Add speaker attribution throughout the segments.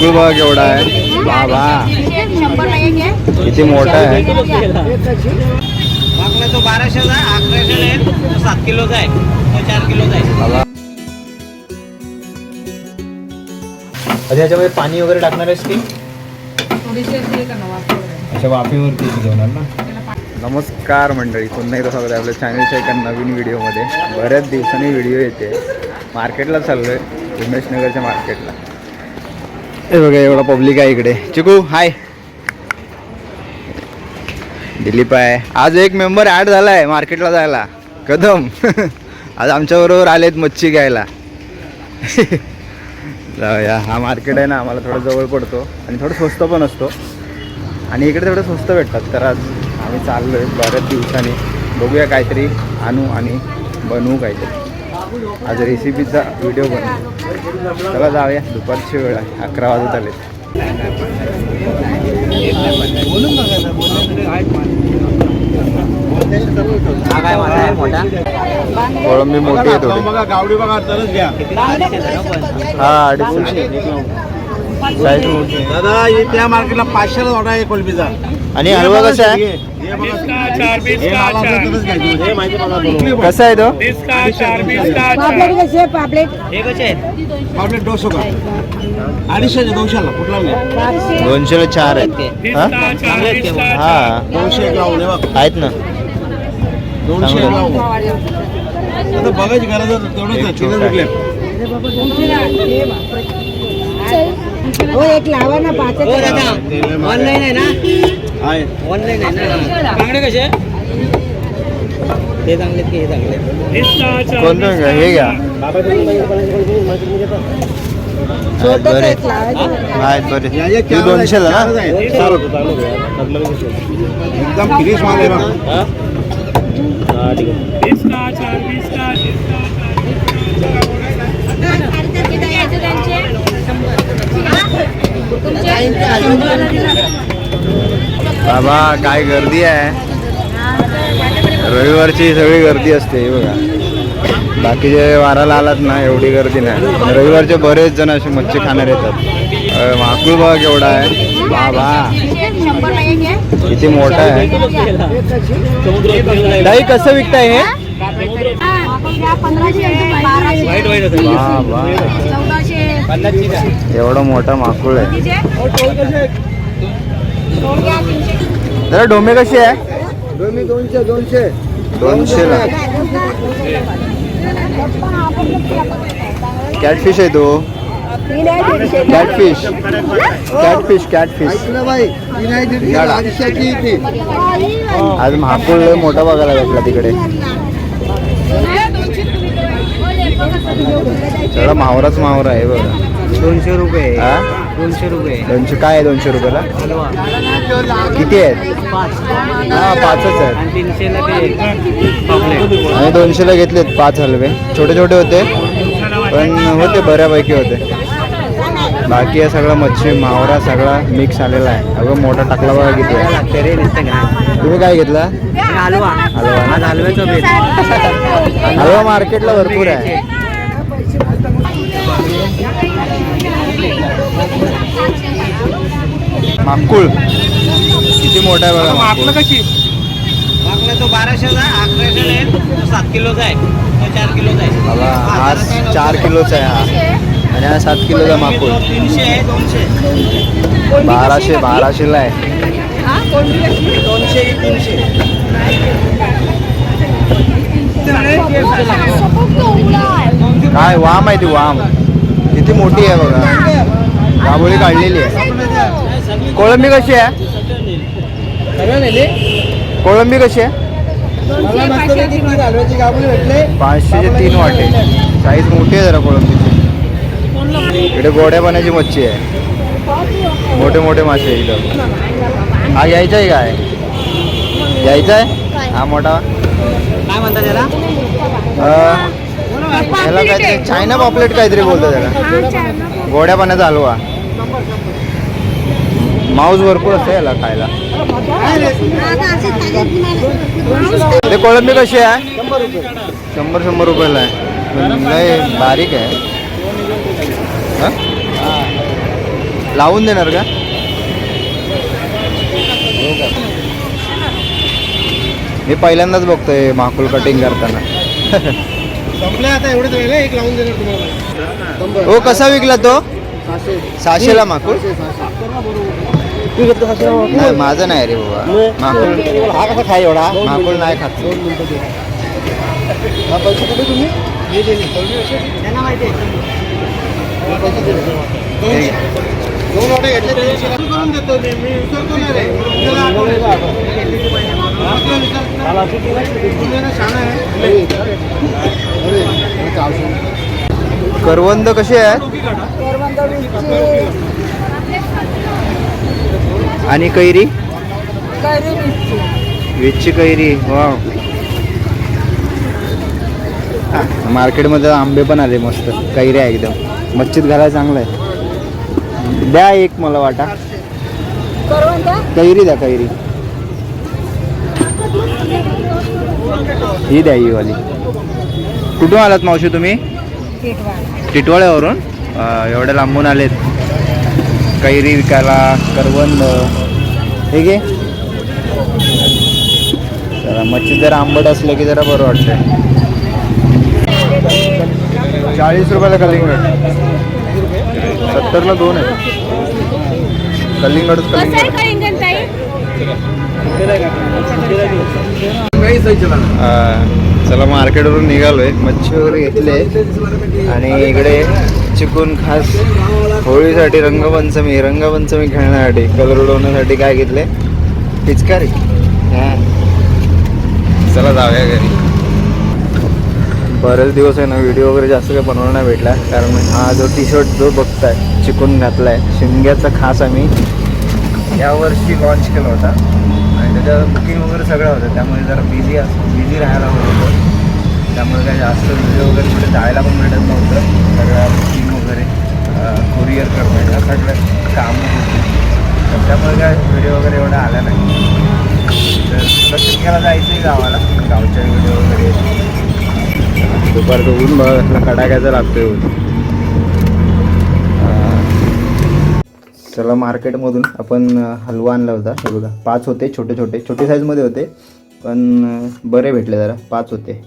Speaker 1: माकुळ बघा केवढा आहे. बाबा. किती मोठा आहे.
Speaker 2: तो बाराशेचा आहे अकराशे आहे तो सात किलोचा आहे तो चार किलोचा आहे.
Speaker 1: बाबा अच्छा याच्यामध्ये पाणी वगैरे टाकणार आहेस की अच्छा वाफेवरती शिजवणार ना नमस्कार मंडळी पुन्हा एकदा स्वागत आहे आपल्या चॅनलच्या एका नवीन व्हिडिओमध्ये बऱ्याच दिवसांनी व्हिडिओ येते. मार्केटला चाललो आहे उमेशनगरच्या मार्केटला हे बघा एवढा पब्लिक आहे इकडे. चिकू हाय दिलीप आहे. आज एक मेंबर ॲड झाला आहे मार्केटला जायला. कदम. आज आमच्याबरोबर आलेत मच्छी घ्यायला. जाऊया. हा मार्केट आहे ना आम्हाला थोडं जवळ पडतो. आणि थोडं स्वस्त पण असतो. आणि इकडे थोडं स्वस्त भेटतात. तर आज आम्ही चाललो आहे बऱ्याच दिवसांनी. बघूया काहीतरी आणू आणि बनवू काहीतरी. आज रेसिपीचा व्हिडिओ बनवू चला जाऊया दुपारची वेळ आहे अकरा वाजत आले कोळंबी मोठी आहे थोडी. हा अडीचशे. आहे.
Speaker 3: दादा त्या मार्केटला पाचशेला ऑर्डर आहे कोलबीचा
Speaker 1: आणि हलवा कसा आहे? कसा आहे तो?
Speaker 4: पापलेट कसे पापलेट.
Speaker 2: हे कसे आहेत?
Speaker 3: पापलेट दोनशे का? अडीचशे दोनशेला. कुठला
Speaker 1: दोनशेला चार आहेत हा? हा.
Speaker 3: दोनशे एक लावून बघ.
Speaker 1: आहेत ना.
Speaker 3: दोनशे एक
Speaker 1: चांगलं.
Speaker 3: लावून. आता बघायची गरज आहे, तेवढंच आहे.
Speaker 4: एक लावा ना पाच
Speaker 2: हो दादा ऑनलाईन आहे ना?
Speaker 3: आहे.
Speaker 2: ऑनलाईन आहे ना? बांगडे कसे ते चांगले आहेत की हे चांगले. आहेत?
Speaker 1: कोणतं घ्या? हे घ्या. आहेत बरे. आहेत बरे.
Speaker 3: या- या
Speaker 1: हे दोनशेला
Speaker 3: चारच
Speaker 1: ना?
Speaker 3: आहे. चार होतं, चालू द्या. एकदम फिनिश माल आहे.
Speaker 1: बाबा काय गर्दी आहे. रविवारची सगळी गर्दी असते हे बघा. बाकीचे वाराला आलात ना एवढी गर्दी नाही. रविवारचे बरेच जण असे मच्छी खाणार येतात. माकुळ बघा केवढा आहे. बाबा. किती मोठा आहे. दही कसं विकताय हे? एवढा मोठा माकुळ आहे. जरा डोमे कशी आहे?
Speaker 3: दोनशे दोनशे. दोनशे
Speaker 1: दोनशेला कॅटफिश आहे तो. कॅटफिश कॅटफिश कॅटफिश
Speaker 3: ऐकलं बाई ती नाही दिली
Speaker 1: गाडा.
Speaker 3: अडीचशेची ती
Speaker 1: आज महाकुळ लय मोठा बघायला भेटला तिकडे. सगळा मावराच मावरा आहे बघा.
Speaker 2: दोनशे रुपये. दोनशे रुपये.
Speaker 1: दोनशे काय आहे दोनशे रुपयाला? किती आहेत? हा पाचच आहेत.
Speaker 2: आणि तीनशेला ते
Speaker 1: आणि दोनशेला घेतलेत पाच हलवे. छोटे छोटे होते पण होते बऱ्यापैकी होते. बाकी हे सगळं मच्छी मावरा सगळा मिक्स आलेला आहे. अगं मोठा टाकला बघा किती आहे. तुम्ही काय घेतला?
Speaker 2: हलवा.
Speaker 1: हलवा. हलवा मार्केटला भरपूर आहे. माकुळ. किती मोठा आहे बघा माकुळ.
Speaker 2: आपला तो बाराशेचा आहे अकराशे आहे तो सात किलोचा आहे. तो चार किलोचा आहे.
Speaker 1: बाबा हा चार किलोचा आहे हा. आणि हा सात किलोचा माकुळ.
Speaker 2: तीनशे आहे दोनशे.
Speaker 1: बाराशे बाराशेला आहे.
Speaker 2: दोनशे तीनशे.
Speaker 1: काय वाम आहे ती वाम. किती मोठी आहे बघा. दाबोळी काढलेली आहे. कोळंबी कशी आहे? कोळंबी कशी आहे? पाचशेचे तीन वाटे. साईज मोठी आहे जरा कोळंबीची. इकडे गोड्या पाण्याची मच्छी आहे. मोठे मोठे मासे आहे इथं. हा घ्यायचा आहे काय? घ्यायचा आहे? हा मोठा.
Speaker 2: काय म्हणतात त्याला?
Speaker 1: अं, याला काहीतरी चायना पॉपलेट काहीतरी बोलतो त्याला गोड्या पाण्याचा हलवा. मांस भरपूर असते याला खायला. ते कोळंबी कशी आहे? शंभर शंभर रुपयाला आहे. लय बारीक आहे. हं? लावून देणार का? मी पहिल्यांदाच बघतोय माकुल कटिंग करताना.
Speaker 3: संपले आता एवढेच राहिले एक लावून देणार तुम्हाला
Speaker 1: हो कसा विकला तो? सहाशेला माकुल नाही माझं नाही रे बाबा. माकुल
Speaker 3: हा कसा खाय एवढा?
Speaker 1: माकुल नाही खात.
Speaker 3: दोन मिनिटं दे. हा पैसे कुठे तुम्ही? हे दे
Speaker 2: त्यांना माहिती आहे.
Speaker 3: पैसे दे. दोनशे दोन ऑर्डर घेतले दोनशे करून देतो मी. मी विसरतो नाही रे. आपल्याला आठवण आहे.
Speaker 1: करवंद कसे आहेत? आणि कैरी? वीसची कैरी वा मार्केटमध्ये आंबे पण आले मस्त कैरी आहे एकदम. मच्छीत घालायला चांगलं आहे. द्या एक मला वाटा.
Speaker 4: करवंद?
Speaker 1: कैरी द्या कैरी. ही द्या ही वाली. कुठून आलात मावशी तुम्ही? टिटवाळ्यावरून एवढ्या लांबून आलेत. कैरी विकायला करवंद. हे घे. जरा मच्छी जरा आंबट असलं की जरा बरं वाटतंय. चाळीस रुपयाला कलिंगड. सत्तरला दोन आहे कलिंगडच कलिंगड. चला मार्केटवरून निघालोय. मच्छी वगैरे घेतले आणि इकडे चिकून खास होळीसाठी रंगपंचमी रंगपंचमी खेळण्यासाठी कलर उडवण्यासाठी काय घेतले पिचकारी. चला जाऊया घरी. बरेच दिवस आहे ना व्हिडिओ वगैरे जास्त काही बनवला नाही भेटला. कारण हा जो टी शर्ट जो बघताय चिकून घातलाय शिमग्याचा खास आम्ही यावर्षी लॉन्च केला होता. त्याच्यावर बुकिंग वगैरे सगळं होतं. त्यामुळे जरा बिझी अस बिझी राहायला होत होतं. त्यामुळे काही जास्त व्हिडिओ वगैरे कुठे जायला पण भेटत नव्हतं. सगळ्या बुकिंग वगैरे कुरिअर करणं या सगळं कामं होती तर त्यामुळे काय व्हिडिओ वगैरे एवढा आला नाही. तर प्रत्येकाला जायचं आहे गावाला. गावच्या व्हिडिओ वगैरे. दुपारचं ऊन बघ कडाक्याचं लागतोय ऊन. चला मार्केटमधून आपण हलवा आणला होता. हे बघा पाच होते छोटे छोटे. छोटे साईजमध्ये होते पण बरे भेटले जरा. पाच होते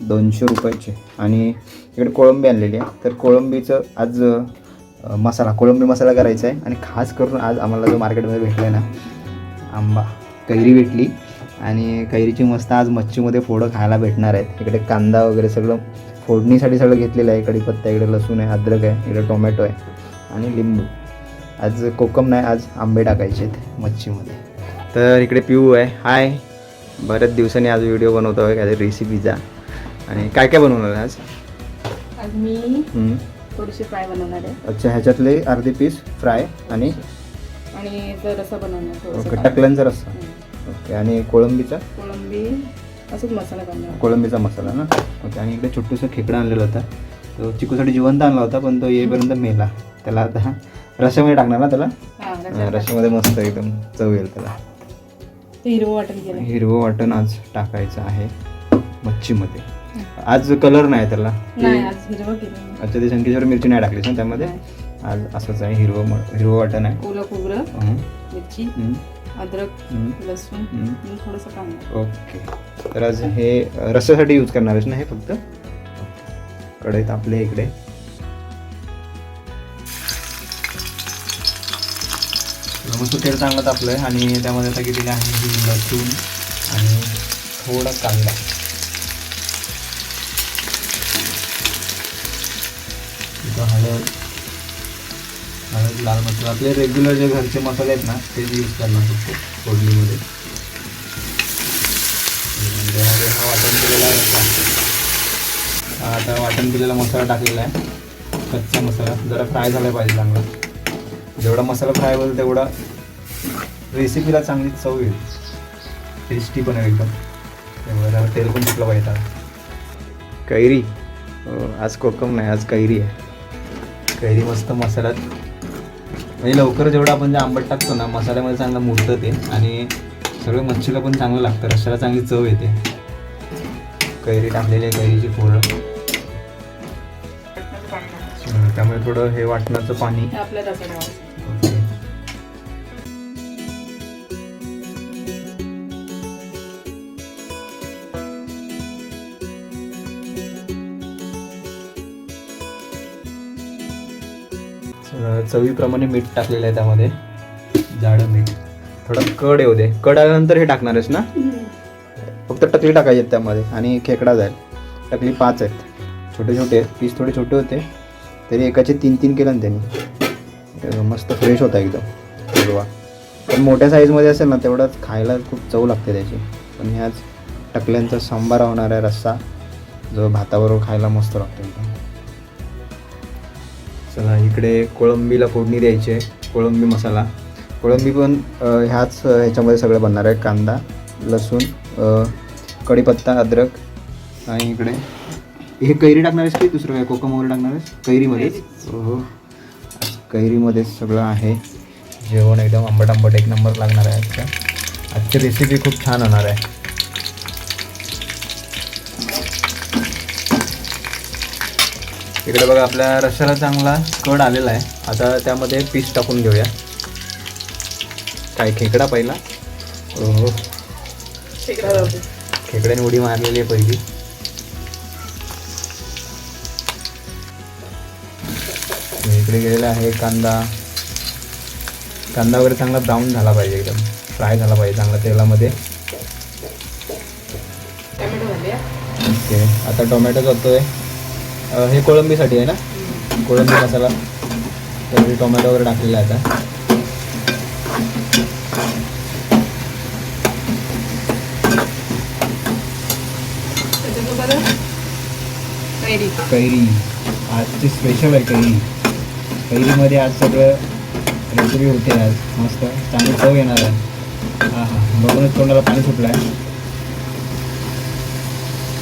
Speaker 1: दोनशे रुपयाचे. आणि इकडे कोळंबी आणलेली आहे. तर कोळंबीचं आज मसाला कोळंबी मसाला करायचा आहे. आणि खास करून आज आम्हाला जो मार्केटमध्ये भेटला आहे ना आंबा कैरी भेटली. आणि कैरीची मस्त आज मच्छीमध्ये फोडं खायला भेटणार आहेत. इकडे कांदा वगैरे सगळं फोडणीसाठी सगळं घेतलेलं आहे. इकडे पत्ता इकडे लसूण आहे अद्रक आहे इकडे टोमॅटो आहे आणि लिंबू. आज कोकम नाही आज आंबे टाकायचे आहेत मच्छीमध्ये. तर इकडे पिऊ आहे. हाय. बऱ्याच दिवसांनी आज व्हिडिओ बनवतो आहे काहीतरी रेसिपीचा आणि काय काय बनवणार आहे आज?
Speaker 5: आज मी
Speaker 1: हम्म.
Speaker 5: थोडीशी फ्राय बनवणार आहे.
Speaker 1: अच्छा ह्याच्यातले अर्धे पीस फ्राय आणि?
Speaker 5: आणि बनवणार
Speaker 1: ओके. टकल्यांचा रस्सा. ओके आणि कोळंबीचा?
Speaker 5: कोळंबी असंच मसाला बनवणार
Speaker 1: कोळंबीचा मसाला ना? ओके आणि इकडे छोटूसा खेकडा आणलेला होता. तो चिकूसाठी जिवंत आणला होता पण तो येईपर्यंत मेला. त्याला आता रश्यामध्ये टाकणार ना त्याला?
Speaker 5: हा
Speaker 1: रश्यामध्ये मस्त एकदम चव येईल त्याला.
Speaker 5: ते हिरवं वाटण केलं
Speaker 1: हिरवं वाटण आज टाकायचं आहे मच्छीमध्ये. आज कलर नाही त्याला.
Speaker 5: नाही आज हिरवं केलं
Speaker 1: अच्छा ते शंकेश्वर मिरची नाही टाकलीस ना त्यामध्ये? आज असंच आहे हिरवं म- हिरवं वाटण आहे.
Speaker 5: ओलं खोबरं
Speaker 1: हं,
Speaker 5: मिरची
Speaker 1: हं,
Speaker 5: अद्रक
Speaker 1: हं.
Speaker 5: लसूण
Speaker 1: हम्म.
Speaker 5: आणि थोडंसं कांदा
Speaker 1: ओके. तर आज हे अ, रस्स्यासाठी यूज करणार आहेस ना हे फक्त? कढईत आपले इकडे. मस्त तेल चांगलं तापलं आहे आणि त्यामध्ये आता किती आहे लसूण आणि थोडा कांदा. इथं हळद हळद लाल मसाला. आपले रेग्युलर जे घरचे मसाले आहेत ना तेच यूज करणार शकतो फोडणीमध्ये. हा वाटण केलेला आहे. आता वाटण केलेला मसाला टाकलेला आहे. कच्चा मसाला. जरा फ्राय झाला पाहिजे चांगला. जेवढा मसाला फ्राय होईल तेवढा रेसिपीला चांगली चव येईल. टेस्टी पण आहे एकदम. त्यामुळे जरा तेल पण सुटलं पाहिजे. कैरी? आज कोकम नाही आज कैरी आहे. कैरी मस्त मसाल्यात म्हणजे लवकर जेवढं आपण जे आंबट टाकतो ना मसाल्यामध्ये चांगलं मुरतं ते आणि सगळं मच्छीला पण चांगलं लागतं रश्याला चांगली चव येते. कैरी टाकलेली आहे कैरीची फोडं. त्यामुळे थोडं हे वाटणाचं पाणी. चवीप्रमाणे मीठ टाकलेलं आहे त्यामध्ये. जाडं मीठ. थोडं कड येऊ दे. कड आल्यानंतर हे टाकणार आहेस ना? फक्त टकली टाकायची आहेत त्यामध्ये आणि खेकडा जाईल. टकली पाच आहेत. छोटे छोटे आहेत. पीस थोडे छोटे होते. तरी एकाचे तीन तीन केलं ना त्यांनी. मस्त फ्रेश होता एकदम. हिरवा. पण मोठ्या साईजमध्ये असेल ना तेवढंच खायला खूप चव लागते त्याची. पण ह्याच टकल्यांचा सांबारा होणार आहे रस्सा जो भाताबरोबर खायला मस्त लागतो एकदम. चला इकडे कोळंबीला फोडणी द्यायची आहे कोळंबी मसाला. कोळंबी पण ह्याच ह्याच्यामध्ये सगळं बनणार आहे कांदा लसूण कढीपत्ता अद्रक. आणि इकडे हे कैरी टाकणार आहेस की दुसरं काय? कोकम वगैरे टाकणार आहेस? कैरीमध्येच हो कैरीमध्येच सगळं आहे. जेवण एकदम आंबट आंबट एक नंबर लागणार आहे आजच्या. आजची रेसिपी खूप छान होणार आहे. इकडे बघा आपल्या रश्श्याला चांगला कड आलेला आहे. आता त्यामध्ये पीस टाकून घेऊया. काय खेकडा पहिला? हो खेकड्याने उडी मारलेली आहे पहिली. इकडे गेलेला आहे कांदा. कांदा वगैरे चांगला ब्राऊन झाला पाहिजे एकदम. फ्राय झाला पाहिजे चांगला तेलामध्ये. ओके. आता टोमॅटो जातोय हे कोळंबीसाठी आहे ना? कोळंबी मसाला. त्यामध्ये टोमॅटो वगैरे टाकलेला आहे आता.
Speaker 5: कैरी.
Speaker 1: आजची स्पेशल आहे कैरी. कैरीमध्ये आज सगळं रेसिपी होते आज. मस्त. चांगली चव येणार आहे. हां हां. बघूनच तोंडाला पाणी सुटलं आहे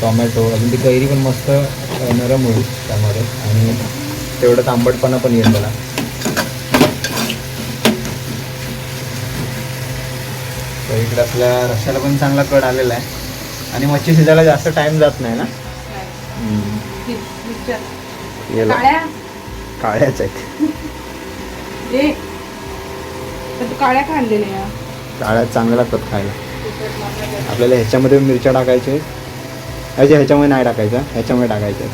Speaker 1: टोमॅटो अजून ती कैरी पण मस्त नरम होईल त्यामध्ये. आणि तेवढंच आंबटपणा पण येईल त्याला. तर इकडे आपल्या रश्श्याला पण चांगला कड आलेला आहे. आणि मच्छी शिजायला जास्त टाईम जात नाही ना? काळ्याच आहेत.
Speaker 5: काळ्या का आणलेल्या? या
Speaker 1: काळ्या चांगल्या लागतात खायला. आपल्याला ह्याच्यामध्ये मिरच्या टाकायच्या आहेत. ह्याच्या ह्याच्यामध्ये नाही टाकायचं ह्याच्यामध्ये टाकायचं.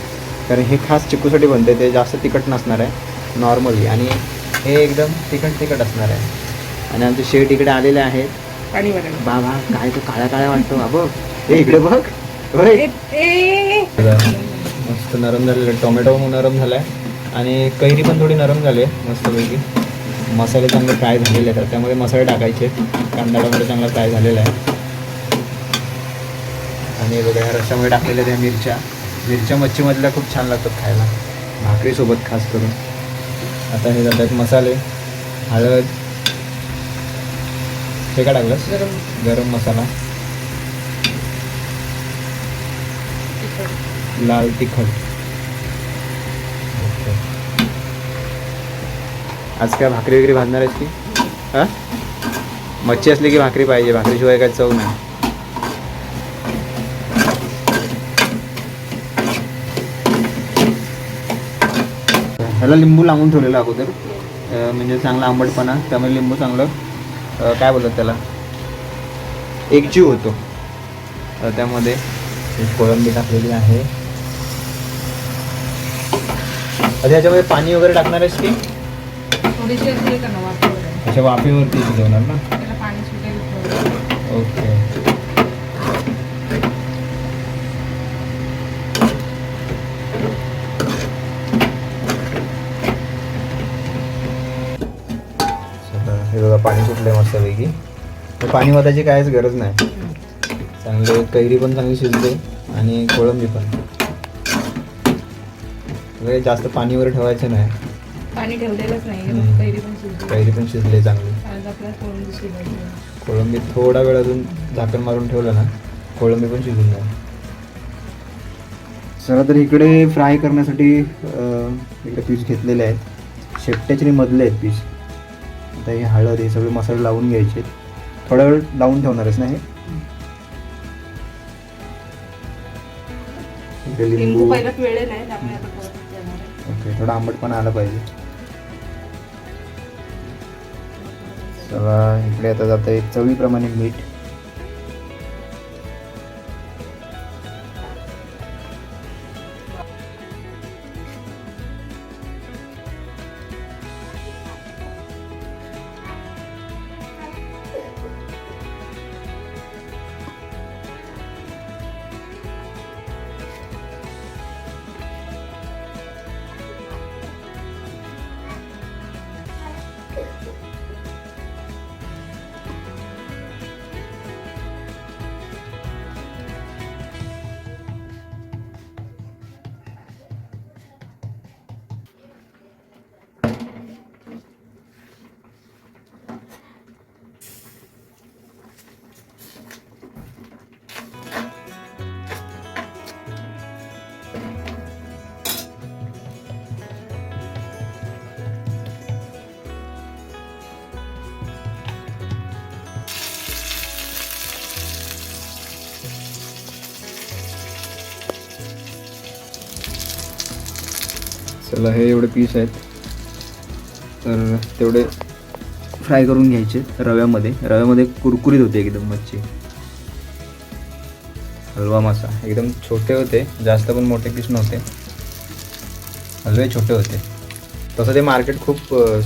Speaker 1: कारण हे खास चिकूसाठी बनते ते जास्त तिखट नसणार आहे नॉर्मली. आणि हे एकदम तिखट तिखट असणार आहे. आणि आमचे शेट इकडे आलेले आहेत.
Speaker 5: पाणी वरण
Speaker 1: बाबा काय तो काळ्या काळ्या वाटतो बाबा. हे इकडे बघ. मस्त नरम झालेलं टोमॅटो नरम झाला आहे आणि कैरी पण थोडी नरम झाली आहे मस्तपैकी. मसाले चांगले फ्राय झालेले आहेत. त्यामध्ये मसाले टाकायचे. कांदा टोमॅटो चांगला फ्राय झालेला आहे. आणि हे बघा या रश्श्यामध्ये टाकलेल्या त्या मिरच्या. मिरच्या मच्छीमधल्या खूप छान लागतात खायला. भाकरीसोबत खास करून. आता हे जातात मसाले. हळद. हे काय टाकलं
Speaker 5: गरम.
Speaker 1: गरम मसाला. लाल तिखट. आज काय भाकरी वगैरे भाजणार आहेस की? हां? मच्छी असली की भाकरी पाहिजे. भाकरीशिवाय काय चव नाही. ह्याला लिंबू लावून ठेवलेलं अगोदर. म्हणजे चांगला आंबटपणा. त्यामुळे लिंबू चांगलं काय बोलतात त्याला? एकजीव होतो. तर त्यामध्ये ही कोळंबी टाकलेली आहे. ह्याच्यामध्ये पाणी वगैरे टाकणार आहेस की?
Speaker 5: अशी
Speaker 1: वाफेवरती शिजवणार ना?
Speaker 5: त्याला पाणी सुटेल
Speaker 1: हे सुटलंय मस्तपैकी. पाणी वाटायची काहीच गरज नाही. चांगले कैरी पण चांगली शिजते आणि कोळंबी पण. जास्त पाणी वगैरे ठेवायचं नाही.
Speaker 5: पाणी ठेवलेलंच नाही. कैरी पण शिजली
Speaker 1: कैरी पण शिजले चांगली.
Speaker 5: आज आपल्याला कोळंबी आहे.
Speaker 1: थोडा वेळ अजून झाकण मारून ठेवलं ना कोळंबी पण शिजून जाईल. चला तर इकडे फ्राय करण्यासाठी इकडे पीस घेतलेले आहेत. शेपट्याचे मधले आहेत पीस आता हे हळद हे सगळे मसाले लावून घ्यायचे. थोडा वेळ लावून ठेवणार आहेस ना हे
Speaker 5: लिंबू.
Speaker 1: ओके थोडा आंबटपणा आला पाहिजे. चला इकडे आता जात चवीप्रमाणे मीठ. चला हे एवढे पीस आहेत. तर तेवढे फ्राय करून घ्यायचे रव्यामध्ये. रव्यामध्ये कुरकुरीत होते एकदम मच्छी. हलवा मासा. एकदम छोटे होते. जास्त पण मोठे पीस नव्हते. हलवे छोटे होते. तसं ते मार्केट खूप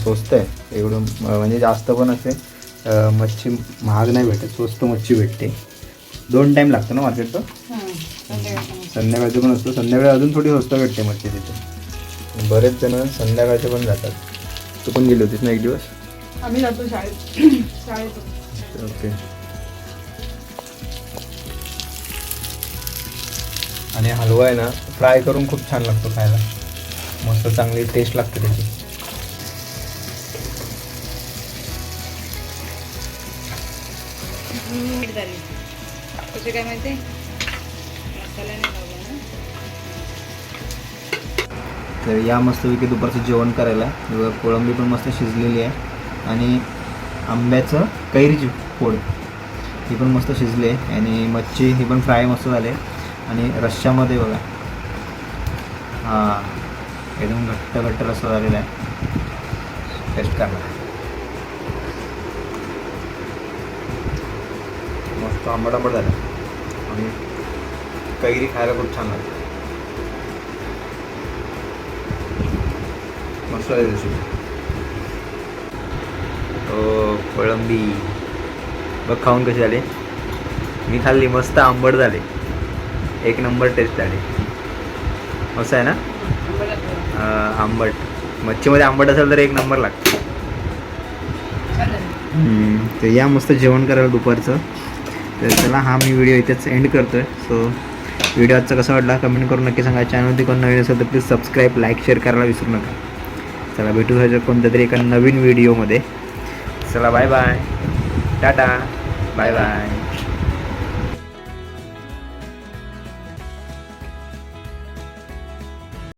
Speaker 1: स्वस्त आहे. एवढं म्हणजे जास्त पण असे मच्छी महाग नाही भेटत. स्वस्त मच्छी भेटते. दोन टाईम लागतो ना मार्केट तो संध्याकाळचं पण असतो. संध्याकाळी अजून थोडी स्वस्त भेटते मच्छी तिथे. बरेच जण संध्याकाळचे पण जातात. तू पण गेली होतीस ना एक दिवस?
Speaker 5: आम्ही जातो शाळेत. शाळेत
Speaker 1: ओके. आणि हलवा आहे ना फ्राय करून खूप छान लागतो खायला. मस्त चांगली टेस्ट लागते त्याची.
Speaker 5: कसे काय माहिती? मसाल्याने लावलं
Speaker 1: तर या मस्तपैकी दुपारचं जेवण करायला. कोळंबी पण मस्त शिजलेली आहे. आणि आंब्याचं कैरीची फोड. ही पण मस्त शिजली आहे. आणि मच्छी ही पण फ्राय मस्त झाली आहे. आणि रश्श्यामध्ये बघा. हां एकदम घट्ट घट्ट रस्सा झालेला आहे. टेस्ट करणार मस्त आंबट आंबट झालं. आणि कैरी खायला खूप छान लागते मस्त रेसिपी कोळंबी. बघ खाऊन कशी झाले? मी खाल्ली मस्त आंबट झाले. एक नंबर टेस्ट झाली. मस्त आहे ना? आंबट. मच्छीमध्ये आंबट असेल तर एक नंबर लागतो. तर या मस्त जेवण करायला दुपारचं. तर चला हा मी व्हिडिओ इथेच एंड करतोय. सो व्हिडिओ आजचा कसा वाटला? कमेंट करून नक्की सांगा. चॅनलवरती कोण नवीन असेल तर प्लीज सबस्क्राईब लाईक शेअर करायला विसरू नका. चला भेटू ह्याच्या कोणत्या तरी एका नवीन व्हिडिओमध्ये. चला bye bye Tata. Bye bye